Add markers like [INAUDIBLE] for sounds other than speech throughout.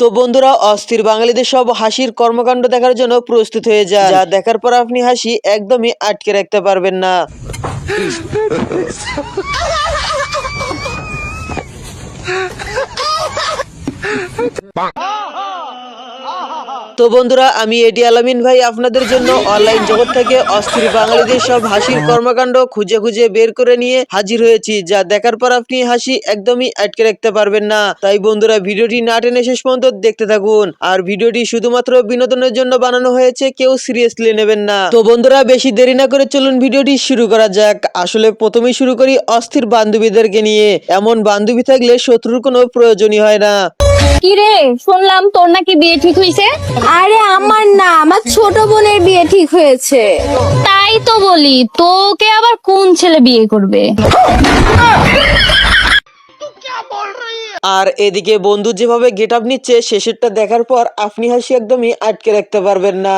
তো বন্ধুরা অস্থির বাঙালিদের সব হাসির কর্মকাণ্ড দেখার জন্য প্রস্তুত হয়ে যান। যা দেখার পর আপনি হাসি একদমই আটকে রাখতে পারবেন না। [LAUGHS] তো বন্ধুরা, আমি এডি আলামিন ভাই। আপনাদের জন্য অনলাইন জগৎ থেকে অস্থির বাঙালিদের সব হাসির কর্মকাণ্ড খুঁজে খুঁজে বের করে নিয়ে হাজির হয়েছি, যা দেখার পর আপনি হাসি একদমই আটকে রাখতে পারবেন না। তাই বন্ধুরা, ভিডিওটি না টেনে শেষ পর্যন্ত দেখতে থাকুন। আর ভিডিওটি শুধুমাত্র বিনোদনের জন্য বানানো হয়েছে, কেউ সিরিয়াসলি নেবেন না। তো বন্ধুরা, বেশি দেরি না করে চলুন ভিডিওটি শুরু করা যাক। আসলে প্রথমেই শুরু করি অস্থির বান্ধবীদেরকে নিয়ে। এমন বান্ধবী থাকলে শত্রুর কোনো প্রয়োজনই হয় না। কি রে শুনলাম তোর নাকি বিয়ে ঠিক হইছে। আরে আমার না আমার ছোট বোনের বিয়ে ঠিক হয়েছে। তাই তো বলি তোকে আবার কোন ছেলে বিয়ে করবে? আর এদিকে বন্ধু যেভাবে গেট আপ নিচ্ছে শেষেরটা দেখার পর আপনি হাসি একদমই আটকে রাখতে পারবেন না।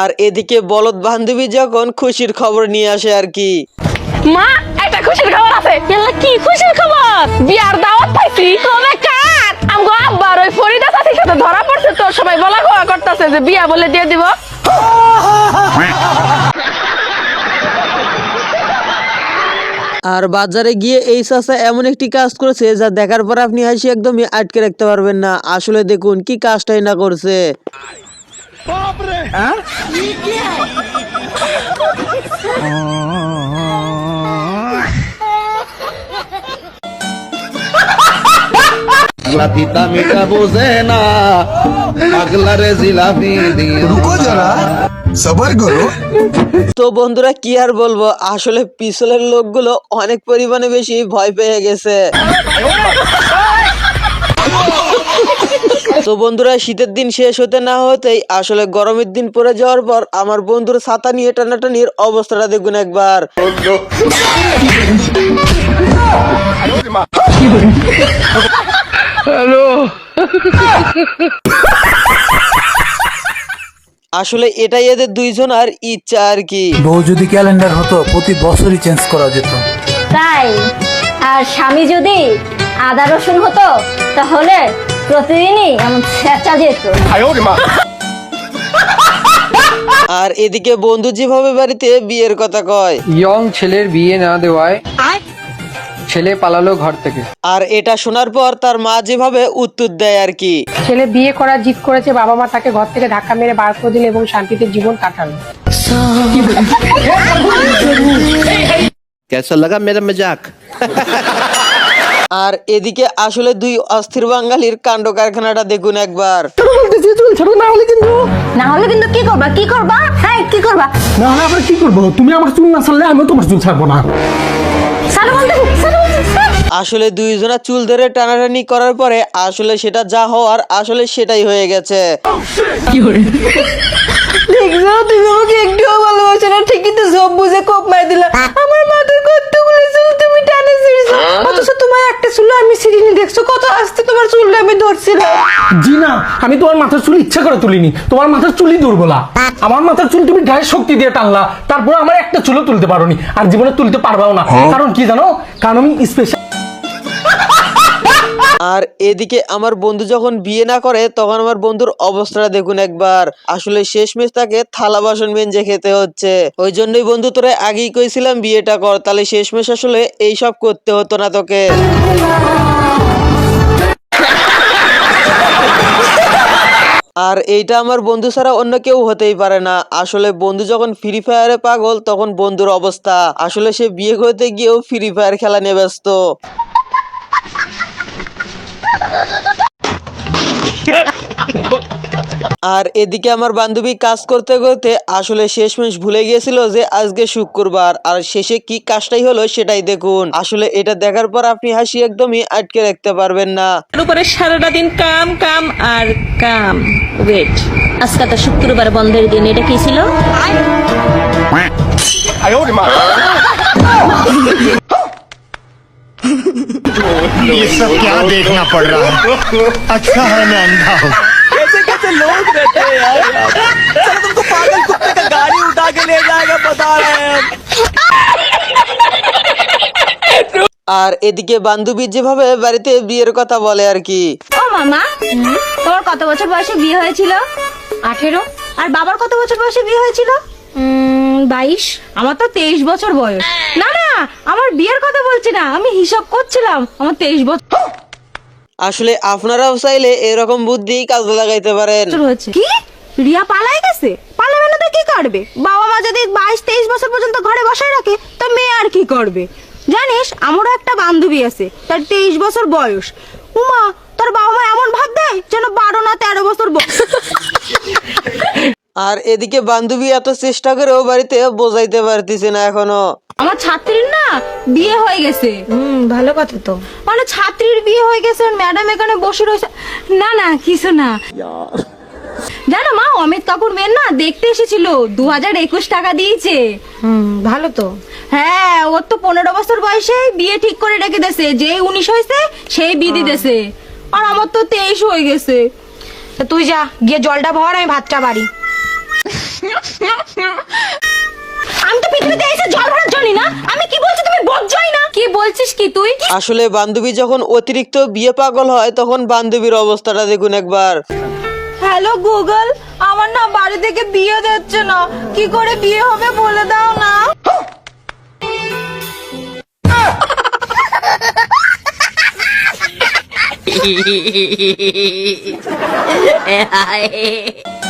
আর এদিকে বলদ বান্ধবী যখন খুশির খবর নিয়ে আসে আর কি। মা একটা খুশির খবর আছে। এলা কি খুশির খবর? বিয়ার দাওয়াত পাইছি। কবে কার? আমগো আব্বার ওই ফরিদা সাথে ধরা পড়ছে তো সবাই বলা কোয়া করতেছে যে বিয়া বলে দিয়ে দিব। আর বাজারে গিয়ে এই চাষা এমন একটি কাজ করেছে যা দেখার পর আপনি হাসি একদমই আটকে রাখতে পারবেন না। আসলে দেখুন কি কাজটাই না করছে। তিতা মিটা বোঝে না। জিলাপি তো বন্ধুরা কি আর বলব? আসলে পিছলের লোকগুলো অনেক পরিমাণে বেশি ভয় পেয়ে গেছে। তো বন্ধুরা শীতের দিন শেষ হতে না হতেই আসলে গরমের দিন পরে যাওয়ার পর আমার বন্ধুর ছাতা নিয়ে টানাটানির অবস্থাটা দেখুন একবার। আসলে এটাই এদের দুইজন আর ইচ্ছা আর কি। বউ যদি ক্যালেন্ডার হতো প্রতি বছরই চেঞ্জ করা যেত। তাই? আর স্বামী যদি আদা রসুন হতো তাহলে প্রতিদিনই এমন ছেঁচা যেত। আর এদিকে বন্ধু যেভাবে বাড়িতে বিয়ের কথা কয়। ইয়ং ছেলের বিয়ে না দেওয়ায় ছেলে পালালো ঘর থেকে। আর এটা শোনার পর তার মা যেভাবে উত্তর দেয় আর কি। ছেলে বিয়ে করার জিত করেছে বাবা মা তাকে ঘর থেকে ধাক্কা মেরে বার করে দিল এবং শান্তিতে জীবন কাটালো। কেসা লাগা মেরা মজাক আর এদিকে আসলে দুই অস্থির বাঙালির কাণ্ড কারখানাটা দেখুন একবার। না হলে কিন্তু না হলে কিন্তু কি করবা? কি করবা? হ্যাঁ কি করবা? কি করব? তুমি আমার চুল না ছাড়লে আমি তোমার চুল ছাড়বো না। আসলে দুইজনা চুল ধরে টানাটানি করার পরে আসলে সেটা যা হওয়ার আসলে সেটাই হয়ে গেছে। দেখছ তুমি আমাকে একটুও ভালোবাসো না ঠিকই তো সব বুঝে কোপ মার দিলা। আমার মাথার কতগুলো চুল তুমি টানে ছিঁড়ছো অথচ তোমার একটা চুল আমি ছিঁড়িনি দেখছ? কত আস্তে তোমার চুলটা আমি ধরছিলাম। জি না আমি তোমার মাথার চুল ইচ্ছা করে তুলিনি। তোমার মাথার চুলই দুর্বলা। আমার মাথার চুল তুমি গায়ে শক্তি দিয়ে টানলা। তারপর আমার একটা চুলও তুলতে পারোনি। আর জীবনে তুলতে পারবাও না। কারণ কি জানো? কারণ আমি স্পেশাল আর এদিকে আমার বন্ধু যখন বিয়ে না করে, তখন আমার বন্ধুর অবস্থাটা দেখুন একবার। আসলে শেষ শেষমেশ তাকে থালা বাসন মেঞ্জে খেতে হচ্ছে। ওই জন্যই বন্ধু তোরা আগেই কইছিলাম বিয়েটা কর, তাহলে শেষ শেষমেশ আসলে এইসব করতে হতো না তোকে। আর এইটা আমার বন্ধু ছাড়া অন্য কেউ হতেই পারে না। আসলে বন্ধু যখন ফ্রি ফায়ারে পাগল, তখন বন্ধুর অবস্থা। আসলে সে বিয়ে করতে গিয়েও ফ্রি ফায়ার খেলা নিয়ে ব্যস্ত। আর এদিকে আমার বান্ধবী কাজ করতে করতে আসলে শেষমেশ ভুলে গিয়েছিল যে আজকে শুক্রবার আর শেষে কি কাজটাই হলো সেটাই দেখুন আসলে এটা দেখার পর আপনি হাসি একদমই আটকে রাখতে পারবেন না উপরে সারাটা দিন কাম কাম আর কাম ওয়েট আজকে তো শুক্রবার বন্ধের দিন এটা কি ছিল ये सब क्या देखना पड़ रहा है अच्छा है मैं अंधा हूँ আর এদিকে বান্ধবী যেভাবে বাড়িতে বিয়ের কথা বলে আর কি ও মামা তোমার কত বছর বয়সে বিয়ে হয়েছিল আঠেরো আর বাবার কত বছর বয়সে বিয়ে হয়েছিল বাইশ? আমার তো তেইশ বছর বয়স। না না আমার বিয়ের কথা বলছি না আমি হিসাব করছিলাম আমার তেইশ বছর। আসলে আপনারাও চাইলে এরকম বুদ্ধি কাজে লাগাইতে পারেন। হয়েছে। কি? রিয়া পালাই গেছে? পালাবে না তো কি করবে? বাবা মা যদি বাইশ তেইশ বছর পর্যন্ত ঘরে বসায় রাখে তো মেয়ে আর কি করবে? জানিস আমারও একটা বান্ধবী আছে তার তেইশ বছর বয়স। উমা তোর বাবা মা এমন ভাব দেয় যেন বারো না তেরো বছর বয়স। আর এদিকে বান্ধবী এত চেষ্টা করেও বাড়িতে বোঝাইতে পারতেছে না এখনও। আমার ছাত্রীর না বিয়ে হয়ে গেছে। হুম ভালো কথা তো। মানে ছাত্রীর বিয়ে হয়ে গেছে ম্যাডাম এখানে বসে রয়েছে। না না কিছু না। জানো মা অমিত কাপুর মেয়ের না দেখতে এসেছিল দু হাজার একুশ টাকা দিয়েছে। হুম ভালো তো। হ্যাঁ ওর তো পনেরো বছর বয়সে বিয়ে ঠিক করে রেখে দেছে যে উনিশ হয়েছে সেই বিধি দেছে আর আমার তো তেইশ হয়ে গেছে। তা তুই যা গিয়ে জলটা ভর আমি ভাতটা বাড়ি। আমি তো পৃথিবীতে এসে জল ভরার জন্য না। আমি কি বলছি তুমি বোঝই না? কি বলছিস কি তুই? আসলে বান্ধবী যখন অতিরিক্ত বিয়ে পাগল হয় তখন বান্ধবীর অবস্থাটা দেখুন একবার। হ্যালো গুগল আমার না বাড়ি থেকে বিয়ে দিচ্ছে না। কি করে বিয়ে হবে বলে দাও না। [LAUGHS]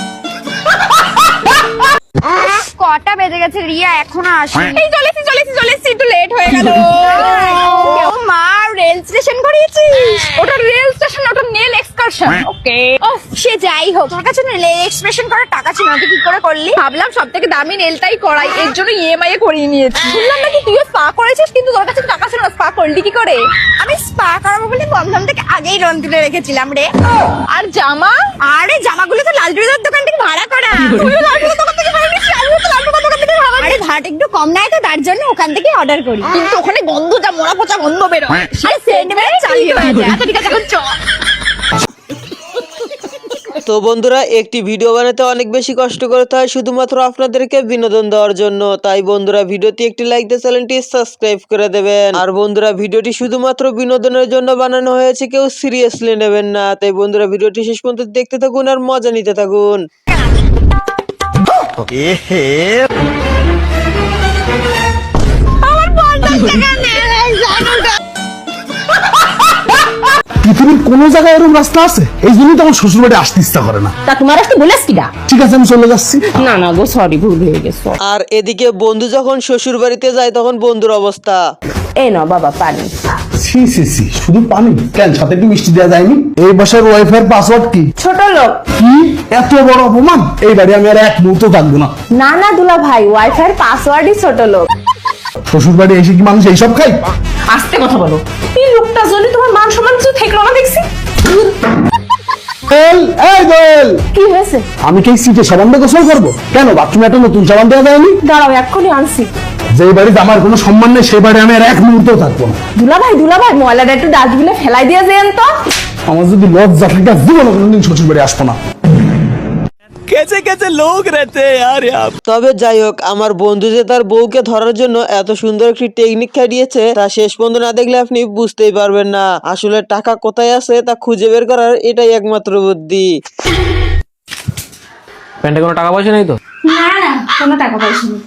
কটা বেজে গেছে রিয়া এখনও আসেনি। এই চলেছি চলেছি চলেছি একটু লেট হয়ে গেল। ও মা রেল স্টেশন করিয়েছিস ওটা রেল স্টেশন ওটা নেল এক্সকারশন ওকে। ও সে যাই হোক তোর কাছে রেল এক্সপ্রেশন করার টাকা ছিল না কি করে করলি? ভাবলাম সব থেকে দামি নেলটাই করাই এর জন্য ইএমআই এ করিয়ে নিয়েছি। শুনলাম নাকি তুইও স্পা করেছিস কিন্তু তোর কাছে টাকা ছিল না স্পা করলি কি করে? আমি স্পা করাবো বলে বন্ধন থেকে আগেই তুলে রেখেছিলাম রে। আর জামা? আরে জামাগুলো তো লাল দোকান থেকে ভাড়া করা। তুইও লাল টুইদার দোকান থেকে ভাড়া নিয়েছিস আমিও তো লাল টুইদার দোকান ভাড়াটা একটু কম নেয় তো তার জন্য ওখান থেকে অর্ডার করি। কিন্তু ওখানে গন্ধটা মোড়া পচা গন্ধ বেরোয়। আরে সেন্ট বেরোয় চালিয়ে হয়ে যায় ঠিক আছে এখন চল তো বন্ধুরা একটি ভিডিও বানাতে অনেক বেশি কষ্ট করতে হয় শুধুমাত্র আপনাদেরকে বিনোদন দেওয়ার জন্য। তাই বন্ধুরা ভিডিওটি একটি লাইক দিয়ে চ্যানেলটি সাবস্ক্রাইব করে দেবেন। আর বন্ধুরা ভিডিওটি শুধুমাত্র বিনোদনের জন্য বানানো হয়েছে কেউ সিরিয়াসলি নেবেন না। তাই বন্ধুরা ভিডিওটি শেষ পর্যন্ত দেখতে থাকুন আর মজা নিতে থাকুন। পৃথিবীর কোনো জায়গায় এরকম রাস্তা আছে? এই জন্যই তো আমার শ্বশুর বাড়ি আসতে ইচ্ছা করে না। তা তোমার আসতে বলেছ কিনা ঠিক আছে আমি চলে যাচ্ছি। না না গো সরি ভুল হয়ে গেছে। আর এদিকে বন্ধু যখন শ্বশুর বাড়িতে যায় তখন বন্ধুর অবস্থা। এই নাও বাবা পানি। সি সি সি শুধু পানি। কেন সাথে কি মিষ্টি দেওয়া যায়নি? এই বাসার ওয়াইফাই পাসওয়ার্ড কি? ছোট লোক। কি? এত বড় অপমান? এই বাড়ি আমি আর এক মুহূর্ত থাকব না। না না দুলা ভাই ওয়াইফাই পাসওয়ার্ডই ছোট লোক। শ্বশুর বাড়ি এসে কি মানুষ এইসব খায়? আস্তে কথা বলো। এই লোকটার জন্য তোমার মান সম্মান কিছু থাকল না দেখছি। দোয়েল, এই দোয়েল কি হয়েছে? আমি কি সিটে সাবান দিয়ে গোসল করব? কেন বাথরুমে একটা নতুন সাবান দেওয়া যায়নি? দাঁড়াও এক্ষুনি আনছি। যে বাড়িতে আমার কোনো সম্মান নেই সেই বাড়ি আমি আর এক মুহূর্ত থাকব না। দুলা ভাই দুলা ভাই ময়লাটা একটু ডাস্টবিনে ফেলাই দিয়ে যেন তো। আমার যদি লজ্জা থাকে জীবনে কোনোদিন শ্বশুর বাড়ি আসব না। তবে যাই হোক আমার বন্ধু যে তার বউকে ধরার জন্য এত সুন্দর একটি টেকনিক খাটিয়েছে তা শেষ পর্যন্ত না দেখলে আপনি বুঝতেই পারবেন না। আসলে টাকা কোথায় আছে তা খুঁজে বের করার এটাই একমাত্র বুদ্ধি। প্যান্টে কোনো টাকা পয়সা নেই তো? না না কোনো টাকা পয়সা নেই।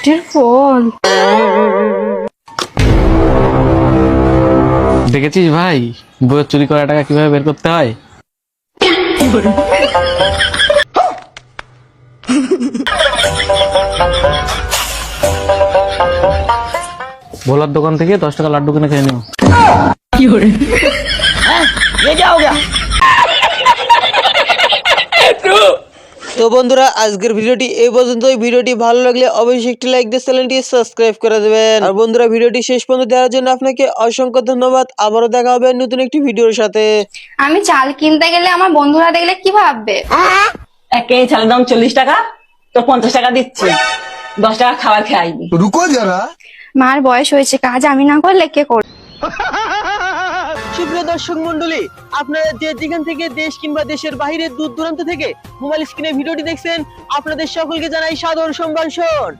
কষ্টের ফল দেখেছিস ভাই? বইয়ের চুরি করা টাকা কীভাবে বের করতে হয়? ভোলার দোকান থেকে দশ টাকা লাড্ডু কিনে খেয়ে নিও। তো বন্ধুরা আজকের ভিডিওটি এই পর্যন্ত ভিডিওটি ভালো লাগলে অবশ্যই একটি লাইক দিয়ে চ্যানেলটি সাবস্ক্রাইব করে দেবেন। আর বন্ধুরা ভিডিওটি শেষ পর্যন্ত দেওয়ার জন্য আপনাকে অসংখ্য ধন্যবাদ। আবারও দেখা হবে নতুন একটি ভিডিওর সাথে। আমি চাল কিনতে গেলে আমার বন্ধুরা দেখলে কি ভাববে? একে চালের দাম চল্লিশ টাকা তো পঞ্চাশ টাকা দিচ্ছি। দশ টাকা খাবার খেয়ে আসবি। রুকো যারা। মার বয়স হয়েছে কাজ আমি না করলে কে করবে? [LAUGHS] সুপ্রিয় দর্শক মন্ডলী আপনারা যে যেখান থেকে দেশ কিংবা দেশের বাইরে দূর দূরান্ত থেকে মোবাইল স্ক্রিনে ভিডিওটি দেখছেন, আপনাদের সকলকে জানাই সাদর সম্ভাষণ।